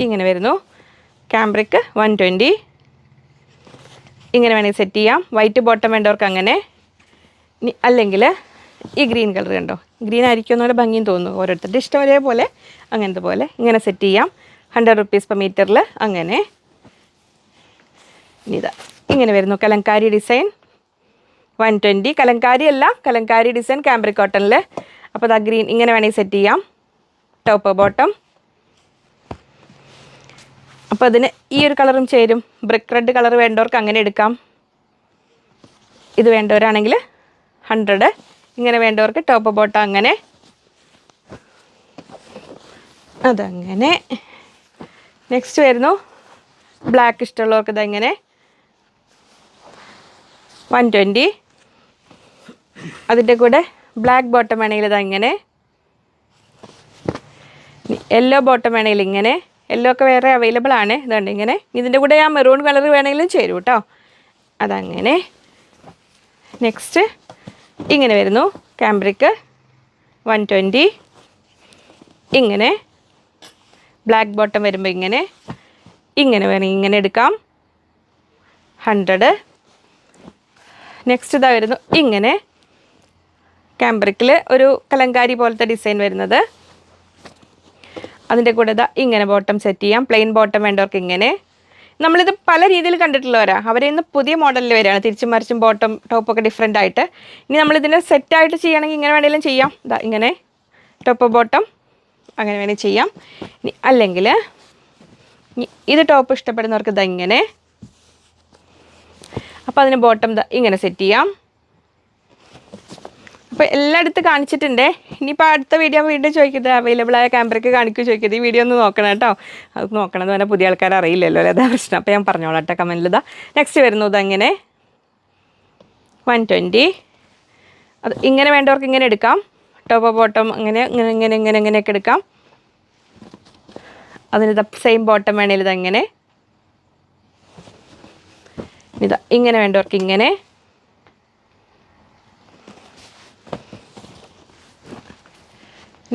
ഇങ്ങനെ വരുന്നു. ക്യാമ്പ്രിക്ക് വൺ ട്വന്റി ഇങ്ങനെ വേണമെങ്കിൽ സെറ്റ് ചെയ്യാം. വൈറ്റ് ബോട്ടം വേണ്ടവർക്ക് അങ്ങനെ. അല്ലെങ്കിൽ ഈ ഗ്രീൻ കളർ കണ്ടോ? ഗ്രീൻ ആയിരിക്കും എന്നുള്ള ഭംഗിയും തോന്നുന്നു. ഓരോരുത്തരുടെ ഇഷ്ടം ഒരേപോലെ. അങ്ങനത്തെ പോലെ ഇങ്ങനെ സെറ്റ് ചെയ്യാം. ഹൺഡ്രഡ് റുപ്പീസ് പെർ മീറ്ററിൽ അങ്ങനെ. ഇതാ. ഇങ്ങനെ വരുന്നു Kalamkari design. One twenty Kalamkari അല്ല കലങ്കാരി ഡിസൈൻ ക്യാമ്പ്രി കോട്ടണിൽ അപ്പോൾ അതാ ഗ്രീൻ ഇങ്ങനെ വേണമെങ്കിൽ സെറ്റ് ചെയ്യാം. ടോപ്പ് ബോട്ടം അപ്പോൾ അതിന് ഈ ഒരു കളറും ചേരും. ബ്രിക്ക് റെഡ് കളർ വേണ്ടവർക്ക് അങ്ങനെ എടുക്കാം. ഇത് വേണ്ടവരാണെങ്കിൽ ഹൺഡ്രഡ് ഇങ്ങനെ വേണ്ടവർക്ക് ടോപ്പ് ബോട്ടം അങ്ങനെ. അതങ്ങനെ. നെക്സ്റ്റ് വരുന്നു. ബ്ലാക്ക് ഇഷ്ടമുള്ളവർക്ക് ഇതെങ്ങനെ വൺ ട്വന്റി അതിന്റെ കൂടെ ബ്ലാക്ക് ബോട്ടം വേണമെങ്കിൽ ഇതങ്ങനെ യെല്ലോ ബോട്ടം വേണമെങ്കിൽ ഇങ്ങനെ. യെല്ലോ ഒക്കെ വേറെ അവൈലബിൾ ആണ്. ഇതുണ്ട് ഇങ്ങനെ. ഇതിന്റെ കൂടെ ആ മെറൂൺ കളർ വേണമെങ്കിലും ചേരും കേട്ടോ അതങ്ങനെ. നെക്സ്റ്റ് ഇങ്ങനെ വരുന്നു. ക്യാമ്പ്രിക്ക് വൺ ട്വന്റി ഇങ്ങനെ. ബ്ലാക്ക് ബോട്ടം വരുമ്പോൾ ഇങ്ങനെ. ഇങ്ങനെ വേണമെങ്കിൽ ഇങ്ങനെ എടുക്കാം. ഹൺഡ്രഡ് നെക്സ്റ്റ് ഇതാ വരുന്നു. ഇങ്ങനെ ക്യാമ്പ്രിക്കിൽ ഒരു കലങ്കാരി പോലത്തെ ഡിസൈൻ വരുന്നത്. അതിന്റെ കൂടെ ഇതാ ഇങ്ങനെ ബോട്ടം സെറ്റ് ചെയ്യാം. പ്ലെയിൻ ബോട്ടം വേണ്ടവർക്ക് ഇങ്ങനെ. നമ്മളിത് പല രീതിയിൽ കണ്ടിട്ടുള്ളവരാ. അവരെ ഇന്ന് പുതിയ മോഡലിൽ വരികയാണ്. തിരിച്ചും മറിച്ചും ബോട്ടം ടോപ്പൊക്കെ ഡിഫറെന്റ് ആയിട്ട്. ഇനി നമ്മളിതിനെ സെറ്റായിട്ട് ചെയ്യുകയാണെങ്കിൽ ഇങ്ങനെ വേണമെങ്കിലും ചെയ്യാം. ഇതാ ഇങ്ങനെ. ടോപ്പ് ബോട്ടം അങ്ങനെ വേണമെങ്കിൽ ചെയ്യാം. അല്ലെങ്കിൽ ഇത് ടോപ്പ് ഇഷ്ടപ്പെടുന്നവർക്ക് ഇതാ ഇങ്ങനെ. അപ്പോൾ അതിന് ബോട്ടം ഇങ്ങനെ സെറ്റ് ചെയ്യാം. അപ്പോൾ എല്ലായിടത്തും കാണിച്ചിട്ടുണ്ട്. ഇനിയിപ്പോൾ അടുത്ത വീഡിയോ വീണ്ടും ചോദിക്കുന്നത് അവൈലബിൾ ആയ ക്യാമറയ്ക്ക് കാണിക്കും ചോദിക്കുന്നത് ഈ വീഡിയോ ഒന്ന് നോക്കണം കേട്ടോ. അത് നോക്കണം എന്ന് പറഞ്ഞാൽ പുതിയ ആൾക്കാർ അറിയില്ലല്ലോ അല്ലേ? അതാ പ്രശ്നം. അപ്പോൾ ഞാൻ പറഞ്ഞോളാം കേട്ടോ കമന്റിൽ ഇതാ. നെക്സ്റ്റ് വരുന്നു ഇതങ്ങനെ വൺ ട്വന്റി അത് ഇങ്ങനെ വേണ്ടവർക്ക് ഇങ്ങനെ എടുക്കാം. ടോപ്പ് ബോട്ടം അങ്ങനെ ഇങ്ങനെ ഇങ്ങനെ ഇങ്ങനെ ഇങ്ങനെയൊക്കെ എടുക്കാം. അതിന് സെയിം ബോട്ടം വേണേൽ ഇതങ്ങനെ ഇതാ ഇങ്ങനെ വേണ്ടവർക്ക് ഇങ്ങനെ.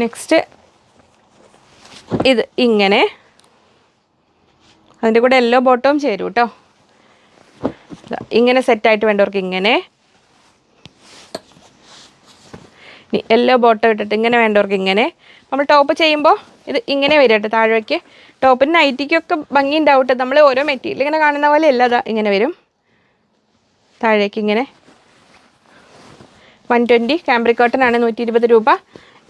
നെക്സ്റ്റ് ഇത് ഇങ്ങനെ. അതിന്റെ കൂടെ എല്ലോ ബോട്ടവും ചേരും കേട്ടോ ഇങ്ങനെ സെറ്റായിട്ട് വേണ്ടവർക്ക് ഇങ്ങനെ. ഇനി എല്ലോ ബോട്ടം ഇട്ടിട്ട് ഇങ്ങനെ വേണ്ടവർക്ക് ഇങ്ങനെ. നമ്മൾ ടോപ്പ് ചെയ്യുമ്പോൾ ഇത് ഇങ്ങനെ വരും കേട്ടോ താഴേക്ക്. ടോപ്പിന് നൈറ്റിക്കൊക്കെ ഭംഗി ഉണ്ടാവും കേട്ടോ നമ്മൾ ഓരോ മെറ്റീരിയൽ ഇങ്ങനെ കാണുന്ന പോലെ അല്ല ഇങ്ങനെ വരും. താഴേക്ക് ഇങ്ങനെ. വൺ ട്വന്റി ക്യാമ്പറി കോട്ടൺ ആണ് നൂറ്റി ഇരുപത് രൂപ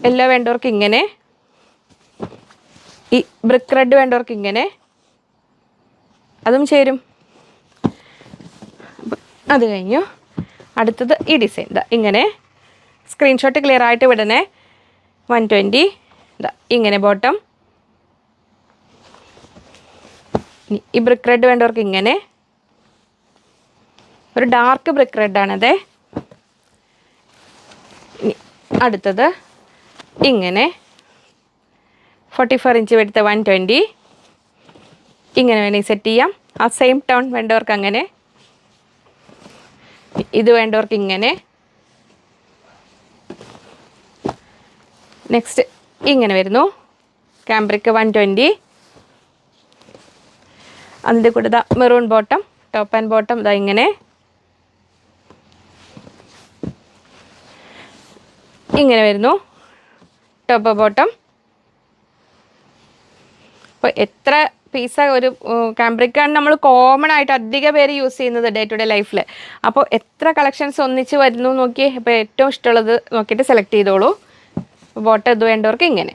യെല്ലോ വേണ്ടവർക്ക് ഇങ്ങനെ. ഈ ബ്രിക്ക് റെഡ് വേണ്ടവർക്ക് ഇങ്ങനെ. അതും ചേരും. അത് കഴിഞ്ഞു. അടുത്തത് ഈ ഡിസൈൻ ഇതാ ഇങ്ങനെ. സ്ക്രീൻഷോട്ട് ക്ലിയർ ആയിട്ട് വിടണേ. വൺ ട്വന്റി ഇതാ ഇങ്ങനെ ബോട്ടം ഈ ബ്രിക്ക് റെഡ് വേണ്ടവർക്ക് ഇങ്ങനെ. ഒരു ഡാർക്ക് ബ്രിക്ക് ഇനി അടുത്തത് ഇങ്ങനെ ഫോർട്ടി ഫോർ ഇഞ്ച് എടുത്ത വൺ ട്വന്റി ഇങ്ങനെ വേണമെങ്കിൽ സെറ്റ് ചെയ്യാം. ആ സെയിം ടോൺ വേണ്ടവർക്ക് അങ്ങനെ. ഇത് വേണ്ടവർക്ക് ഇങ്ങനെ. നെക്സ്റ്റ് ഇങ്ങനെ വരുന്നു. ക്യാമ്പ്രിക്ക് വൺ ട്വന്റി അതിന്റെ കൂടെ maroon bottom top and bottom ഇതാ ഇങ്ങനെ. ഇങ്ങനെ വരുന്നു. ടോപ്പ് ബോട്ടം അപ്പോൾ എത്ര പീസ ഒരു ക്യാമ്പ്രിക്കാണ് നമ്മൾ കോമൺ ആയിട്ട് അധിക പേര് യൂസ് ചെയ്യുന്നത് ഡേ ടു ഡേ ലൈഫിൽ അപ്പോൾ എത്ര കളക്ഷൻസ് ഒന്നിച്ച് വരുന്നു നോക്കി ഇപ്പോൾ ഏറ്റവും ഇഷ്ടമുള്ളത് നോക്കിയിട്ട് സെലക്ട് ചെയ്തോളൂ. ബോട്ടം ഇത് വേണ്ടവർക്ക് ഇങ്ങനെ.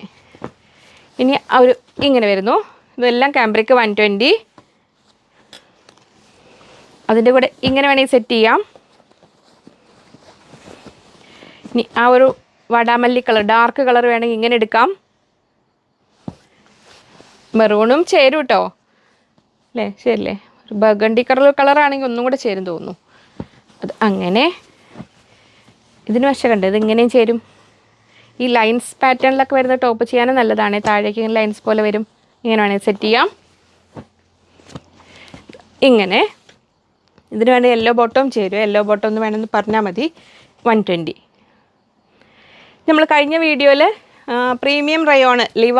ഇനി ഒരു ഇങ്ങനെ വരുന്നു. ഇതെല്ലാം ക്യാമ്പ്രിക്ക് വൺ ട്വന്റി അതിന്റെ കൂടെ ഇങ്ങനെ വേണമെങ്കിൽ സെറ്റ് ചെയ്യാം. ഇനി ആ ഒരു വടാമല്ലി കളർ ഡാർക്ക് കളർ വേണമെങ്കിൽ ഇങ്ങനെ എടുക്കാം. മെറൂണും ചേരും കേട്ടോ അല്ലേ ശരിയല്ലേ? ബഗണ്ടി കളർ കളറാണെങ്കിൽ ഒന്നും കൂടെ ചേരും തോന്നുന്നു. അത് അങ്ങനെ. ഇതിന് പക്ഷേ കണ്ടത് ഇത് ഇങ്ങനെയും ചേരും. ഈ ലൈൻസ് പാറ്റേണിലൊക്കെ വരുന്ന ടോപ്പ് ചെയ്യാനും നല്ലതാണ്. താഴേക്ക് ലൈൻസ് പോലെ വരും. ഇങ്ങനെ വേണമെങ്കിൽ സെറ്റ് ചെയ്യാം. ഇങ്ങനെ. ഇതിന് വേണ്ടി യെല്ലോ ബോട്ടം ചേരും. യെല്ലോ ബോട്ടം എന്ന് വേണമെന്ന് പറഞ്ഞാൽ മതി. വൺ ട്വന്റി നമ്മൾ കഴിഞ്ഞ വീഡിയോയിൽ പ്രീമിയം റയോണ് ലിവ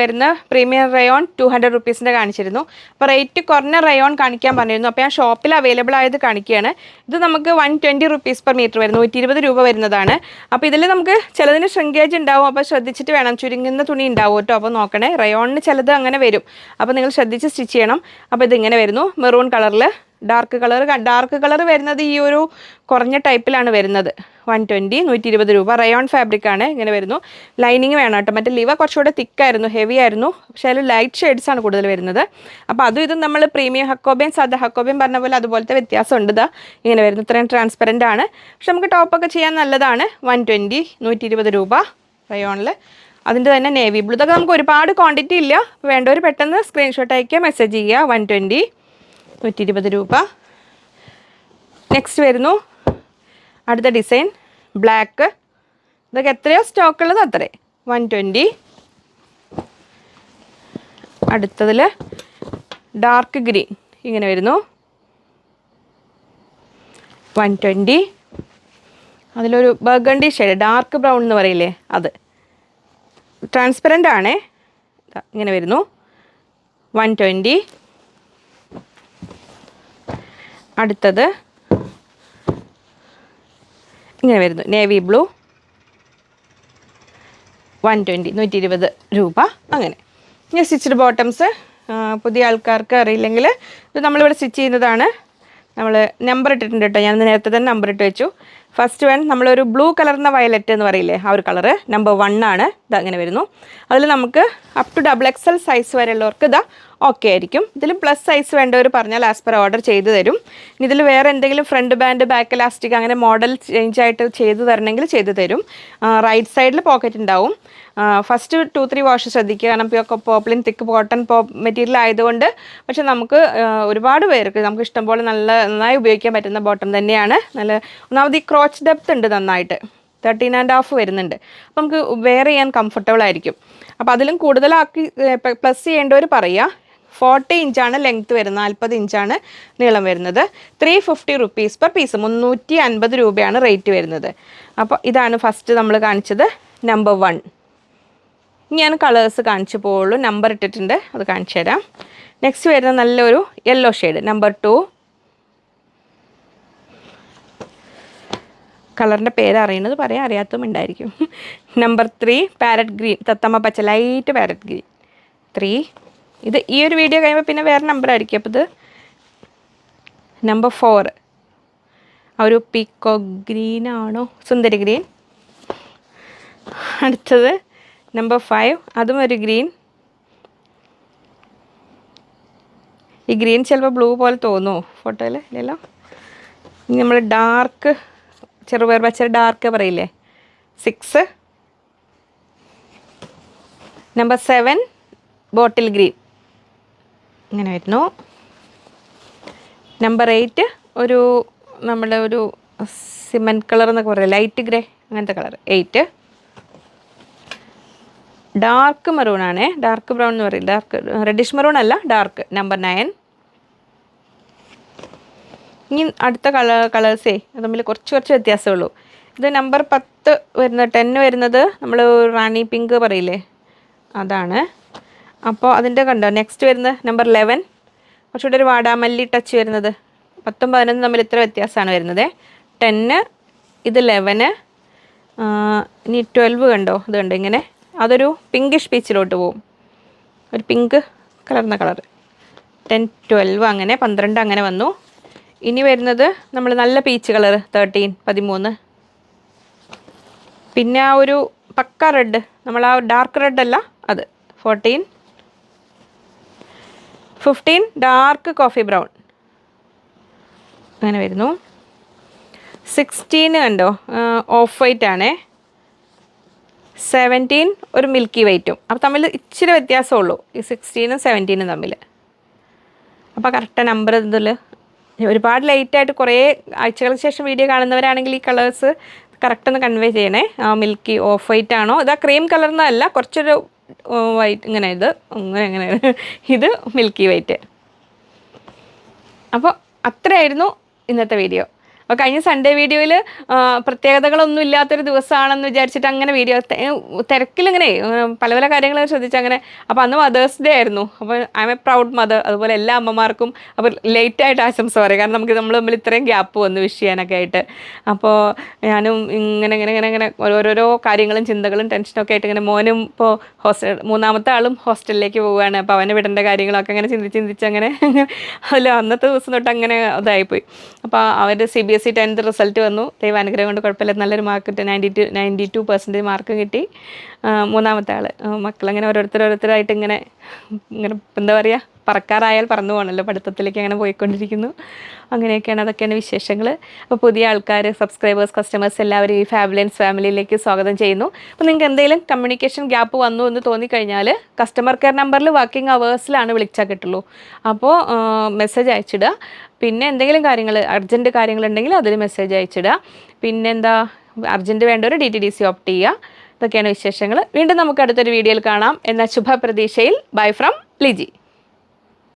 വരുന്ന പ്രീമിയം റയോൺ ടു ഹൺഡ്രഡ് റുപ്പീസിന്റെ കാണിച്ചിരുന്നു. അപ്പോൾ റേറ്റ് കുറഞ്ഞ റയോൺ കാണിക്കാൻ പറഞ്ഞിരുന്നു. അപ്പോൾ ഞാൻ ഷോപ്പിൽ അവൈലബിൾ ആയത് കാണിക്കുകയാണ്. ഇത് നമുക്ക് one twenty rupees per metre വരുന്നു. നൂറ്റി ഇരുപത് രൂപ വരുന്നതാണ്. അപ്പോൾ ഇതിൽ നമുക്ക് ചിലതിന് ശൃംഗേജ് ഉണ്ടാവും. അപ്പോൾ ശ്രദ്ധിച്ചിട്ട് വേണം. ചുരുങ്ങുന്ന തുണി ഉണ്ടാവും കേട്ടോ. അപ്പോൾ നോക്കണേ. റയോണിന് ചിലത് അങ്ങനെ വരും. അപ്പോൾ നിങ്ങൾ ശ്രദ്ധിച്ച് സ്റ്റിച്ച് ചെയ്യണം. അപ്പോൾ ഇതിങ്ങനെ വരുന്നു. മെറൂൺ കളറിൽ ഡാർക്ക് കളർ ഡാർക്ക് കളർ വരുന്നത് ഈ ഒരു കുറഞ്ഞ ടൈപ്പിലാണ് വരുന്നത്. വൺ ട്വന്റി നൂറ്റി ഇരുപത് രൂപ. റയോൺ ഫാബ്രിക് ആണ് ഇങ്ങനെ വരുന്നു. ലൈനിങ് വേണം കേട്ടോ. മറ്റേ ലിവ കുറച്ചുകൂടെ തിക്കായിരുന്നു ഹെവി ആയിരുന്നു. പക്ഷേ അതിൽ ലൈറ്റ് ഷെയ്ഡ്സ് ആണ് കൂടുതൽ വരുന്നത്. അപ്പോൾ അതും ഇതും നമ്മൾ പ്രീമിയം ഹക്കോബിയൻ സാധാ ഹക്കോബിയൻ പറഞ്ഞ പോലെ അതുപോലത്തെ വ്യത്യാസം ഉണ്ട് ഇതാ ഇങ്ങനെ വരുന്നു. ഇത്രയും ട്രാൻസ്പെറന്റ് ആണ്. പക്ഷെ നമുക്ക് ടോപ്പൊക്കെ ചെയ്യാൻ നല്ലതാണ്. വൺ ട്വന്റി നൂറ്റി ഇരുപത് രൂപ റയോണിൽ അതിന്റെ തന്നെ നേവി ബ്ലൂ ഇതൊക്കെ നമുക്ക് ഒരുപാട് ക്വാണ്ടിറ്റി ഇല്ല. വേണ്ടവർ പെട്ടെന്ന് സ്ക്രീൻഷോട്ട് അയക്കുക മെസ്സേജ് ചെയ്യുക. വൺ ട്വന്റി നൂറ്റി ഇരുപത് രൂപ. നെക്സ്റ്റ് വരുന്നു. അടുത്ത ഡിസൈൻ ബ്ലാക്ക് ഇതൊക്കെ എത്രയോ? സ്റ്റോക്ക് ഉള്ളത് അത്രേ. വൺ ട്വന്റി അടുത്തതിൽ ഡാർക്ക് ഗ്രീൻ ഇങ്ങനെ വരുന്നു. വൺ ട്വന്റി അതിലൊരു ബർഗണ്ടി ഷെയ്ഡ് ഡാർക്ക് ബ്രൗൺ എന്ന് പറയില്ലേ അത്. ട്രാൻസ്പെറന്റ് ആണേ. ഇങ്ങനെ വരുന്നു. വൺ ട്വന്റി അടുത്തത്. ഇങ്ങനെ വരുന്നു. നേവി ബ്ലൂ വൺ ട്വന്റി നൂറ്റി ഇരുപത് രൂപ. അങ്ങനെ. ഇനി സ്റ്റിച്ച്ഡ് ബോട്ടംസ് പുതിയ ആൾക്കാർക്ക് അറിയില്ലെങ്കിൽ ഇത് നമ്മളിവിടെ സ്റ്റിച്ച് ചെയ്യുന്നതാണ്. നമ്മൾ നമ്പർ ഇട്ടിട്ടുണ്ട് കേട്ടോ. ഞാൻ നേരത്തെ തന്നെ നമ്പർ ഇട്ട് വെച്ചു. ഫസ്റ്റ് വൺ നമ്മളൊരു ബ്ലൂ കളറിന്റെ വയലറ്റ് എന്ന് പറയില്ലേ ആ ഒരു കളറ് നമ്പർ വൺ ആണ്. ഇത് അങ്ങനെ വരുന്നു. അതിൽ നമുക്ക് up to double XL size വരെയുള്ളവർക്ക് ഇതാ ഓക്കെ ആയിരിക്കും. ഇതിൽ പ്ലസ് സൈസ് വേണ്ടവർ പറഞ്ഞാൽ ആസ് പെർ ഓർഡർ ചെയ്തു തരും. ഇതിൽ വേറെ എന്തെങ്കിലും ഫ്രണ്ട് ബാൻഡ് ബാക്ക് ഇലാസ്റ്റിക് അങ്ങനെ മോഡൽ ചേഞ്ച് ആയിട്ട് ചെയ്തു തരണമെങ്കിൽ ചെയ്തു തരും. റൈറ്റ് സൈഡിൽ പോക്കറ്റ് ഉണ്ടാവും. ഫസ്റ്റ് ടു ത്രീ വാഷ് ശ്രദ്ധിക്കുക. കാരണം പോപ്ലിൻ തിക്ക് കോട്ടൺ പോ മെറ്റീരിയൽ ആയതുകൊണ്ട് പക്ഷെ നമുക്ക് ഒരുപാട് പേർക്ക് നമുക്ക് ഇഷ്ടംപോലെ നല്ല നന്നായി ഉപയോഗിക്കാൻ പറ്റുന്ന ബോട്ടം തന്നെയാണ്. നല്ല ഒന്നാമത് ഈ ക്രോച്ച് ഡെപ്ത് ഉണ്ട് നന്നായിട്ട്. തേർട്ടീൻ ആൻഡ് ഹാഫ് വരുന്നുണ്ട്. അപ്പം നമുക്ക് വെയർ ചെയ്യാൻ കംഫർട്ടബിൾ ആയിരിക്കും. അപ്പോൾ അതിലും കൂടുതലാക്കി പ്ലസ് ചെയ്യേണ്ടവർ പറയുക. ഫോർട്ടി ഇഞ്ചാണ് ലെങ്ത് വരുന്നത് നാൽപ്പത് ഇഞ്ചാണ് നീളം വരുന്നത്. Three fifty rupees per piece മുന്നൂറ്റി അൻപത് രൂപയാണ് റേറ്റ് വരുന്നത്. അപ്പോൾ ഇതാണ് ഫസ്റ്റ് നമ്മൾ കാണിച്ചത് നമ്പർ വൺ ഞാൻ കളേഴ്സ് കാണിച്ചു പോവുള്ളൂ. നമ്പർ ഇട്ടിട്ടുണ്ട് അത് കാണിച്ചു തരാം. നെക്സ്റ്റ് വരുന്ന നല്ലൊരു യെല്ലോ ഷെയ്ഡ് നമ്പർ ടു കളറിന്റെ പേര് അറിയുന്നത് പറയാൻ അറിയാത്തതും ഉണ്ടായിരിക്കും. നമ്പർ ത്രീ പാരറ്റ് ഗ്രീൻ തത്തമ്മ പച്ച ലൈറ്റ് പാരറ്റ് ഗ്രീൻ ത്രീ ഇത് ഈ ഒരു വീഡിയോ കഴിയുമ്പോൾ പിന്നെ വേറെ നമ്പർ ആയിരിക്കും. അപ്പോൾ ഇത് നമ്പർ ഫോർ ആ ഒരു പീക്കോ ഗ്രീൻ ആണോ? സുന്ദരി ഗ്രീൻ അടുത്തത് നമ്പർ ഫൈവ് അതും ഒരു ഗ്രീൻ ഈ ഗ്രീൻ ചിലപ്പോൾ ബ്ലൂ പോലെ തോന്നുമോ ഫോട്ടോയിൽ ഇല്ലല്ലോ? ഇനി നമ്മൾ ഡാർക്ക് ചെറുപയർ പച്ച ഡാർക്ക് പറയില്ലേ? Six number seven bottle green ഇങ്ങനെ വരുന്നു നമ്പർ എയ്റ്റ് ഒരു നമ്മുടെ ഒരു സിമെന്റ് കളർ എന്നൊക്കെ പറയാം ലൈറ്റ് ഗ്രേ അങ്ങനത്തെ കളർ എയ്റ്റ് ഡാർക്ക് മെറൂൺ ആണേ. ഡാർക്ക് ബ്രൗൺ എന്ന് പറയും ഡാർക്ക് റെഡിഷ് മെറൂൺ അല്ല ഡാർക്ക് നമ്പർ നയൻ ഇനി അടുത്ത കളർ കളേഴ്സേ തമ്മിൽ കുറച്ച് കുറച്ച് വ്യത്യാസമുള്ളൂ ഇത് നമ്പർ പത്ത് വരുന്ന ടെന്ന് വരുന്നത് നമ്മൾ റാണി പിങ്ക് പറയില്ലേ? അതാണ്. അപ്പോൾ അതിന്റെ കണ്ടോ നെക്സ്റ്റ് വരുന്ന നമ്പർ ലെവൻ കുറച്ചുകൂടി ഒരു വാടാമല്ലി ടച്ച് വരുന്നത്. പത്തും പതിനൊന്നും തമ്മിൽ ഇത്ര വ്യത്യാസമാണ് വരുന്നത്. ടെന്ന് ഇത് ലെവന് ഇനി ട്വൽവ് കണ്ടോ ഇത് കണ്ടോ ഇങ്ങനെ. അതൊരു പിങ്കിഷ് പീച്ചിലോട്ട് പോവും. ഒരു പിങ്ക് കലർന്ന കളർ ടെൻ ട്വൽവ് അങ്ങനെ പന്ത്രണ്ട് അങ്ങനെ വന്നു. ഇനി വരുന്നത് നമ്മൾ നല്ല പീച്ച് കളർ തേർട്ടീൻ പതിമൂന്ന്. പിന്നെ ആ ഒരു പക്ക റെഡ് നമ്മൾ ആ ഡാർക്ക് റെഡ് അല്ല അത് fourteen fifteen dark coffee brown അങ്ങനെ വരുന്നു. സിക്സ്റ്റീന് കണ്ടോ? ഓഫ് വൈറ്റ് ആണേ. സെവന്റീൻ ഒരു മിൽക്കി വൈറ്റും അപ്പോൾ തമ്മിൽ ഇച്ചിരി വ്യത്യാസമുള്ളൂ. ഈ സിക്സ്റ്റീനും സെവന്റീനും തമ്മിൽ അപ്പോൾ കറക്റ്റ് നമ്പർ ഇതിൽ ഒരുപാട് ലേറ്റായിട്ട് കുറേ ആഴ്ചകൾക്ക് ശേഷം വീഡിയോ കാണുന്നവരാണെങ്കിൽ ഈ കളേഴ്സ് കറക്റ്റ് ഒന്ന് കൺവേ ചെയ്യണേ. മിൽക്കി ഓഫ് വൈറ്റ് ആണോ? ഇതാ ക്രീം കളർന്നല്ല കുറച്ചൊരു വൈറ്റ് ഇങ്ങനെ ഇത് ഇങ്ങനെ ഇങ്ങനെ. ഇത് മിൽക്കി വൈറ്റ്. അപ്പോൾ അത്രയായിരുന്നു ഇന്നത്തെ വീഡിയോ. അപ്പോൾ കഴിഞ്ഞ സൺഡേ വീഡിയോയിൽ പ്രത്യേകതകളൊന്നും ഇല്ലാത്തൊരു ദിവസമാണെന്ന് വിചാരിച്ചിട്ട് അങ്ങനെ വീഡിയോ തിരക്കിലിങ്ങനെ പല പല കാര്യങ്ങൾ ശ്രദ്ധിച്ച് അങ്ങനെ അപ്പോൾ അന്ന് മദേഴ്സ് ഡേ ആയിരുന്നു. അപ്പോൾ I'm a proud mother അതുപോലെ എല്ലാ അമ്മമാർക്കും അപ്പോൾ ലേറ്റായിട്ട് ആശംസ പറയും. കാരണം നമുക്ക് നമ്മൾ തമ്മിൽ ഇത്രയും ഗ്യാപ്പ് വന്നു വിഷ് ചെയ്യാനൊക്കെ ആയിട്ട്. അപ്പോൾ ഞാനും ഇങ്ങനെ ഇങ്ങനെ ഇങ്ങനെ ഇങ്ങനെ ഓരോരോ കാര്യങ്ങളും ചിന്തകളും ടെൻഷനും ഒക്കെ ആയിട്ട് ഇങ്ങനെ മോനും ഇപ്പോൾ ഹോസ്റ്റൽ മൂന്നാമത്തെ ആളും ഹോസ്റ്റലിലേക്ക് പോവുകയാണ്. അപ്പോൾ അവനെ വിടേണ്ട കാര്യങ്ങളൊക്കെ അങ്ങനെ ചിന്തിച്ച് ചിന്തിച്ച് അങ്ങനെ അല്ല അന്നത്തെ ദിവസം തൊട്ട് അങ്ങനെ ഇതായിപ്പോയി. അപ്പോൾ അവർ C B S C tenth result വന്നു ദൈവാനുഗ്രഹം കൊണ്ട് കുഴപ്പമില്ല. നല്ലൊരു mark ninety two ninety two percentage mark കിട്ടി. മൂന്നാമത്തെ ആൾ മക്കളങ്ങനെ ഓരോരുത്തരോരോരുത്തരായിട്ട് ഇങ്ങനെ ഇങ്ങനെ എന്താ പറയുക പറക്കാറായാൽ പറന്നു പോകണമല്ലോ പഠിത്തത്തിലേക്ക് അങ്ങനെ പോയിക്കൊണ്ടിരിക്കുന്നു. അങ്ങനെയൊക്കെയാണ് അതൊക്കെയാണ് വിശേഷങ്ങൾ അപ്പോൾ പുതിയ ആൾക്കാർ സബ്സ്ക്രൈബേഴ്സ് കസ്റ്റമേഴ്സ് എല്ലാവരും ഈ ഫാബുലൻസ് ഫാമിലിയിലേക്ക് സ്വാഗതം ചെയ്യുന്നു. അപ്പോൾ നിങ്ങൾക്ക് എന്തെങ്കിലും കമ്മ്യൂണിക്കേഷൻ ഗ്യാപ്പ് വന്നു എന്ന് തോന്നിക്കഴിഞ്ഞാൽ കസ്റ്റമർ കെയർ നമ്പറിൽ വർക്കിംഗ് അവേഴ്സിലാണ് വിളിച്ചാൽ കിട്ടുള്ളൂ. അപ്പോൾ മെസ്സേജ് അയച്ചിടുക. പിന്നെ എന്തെങ്കിലും കാര്യങ്ങൾ അർജന്റ് കാര്യങ്ങളുണ്ടെങ്കിൽ അതിൽ മെസ്സേജ് അയച്ചിടുക. പിന്നെന്താ അർജന്റ് വേണ്ടവർ D T D C opt ചെയ്യുക. ഇതൊക്കെയാണ് വിശേഷങ്ങൾ വീണ്ടും നമുക്ക് അടുത്തൊരു വീഡിയോയിൽ കാണാം. എന്ന ശുഭപ്രതീക്ഷയിൽ ബൈ ഫ്രം ലിജി.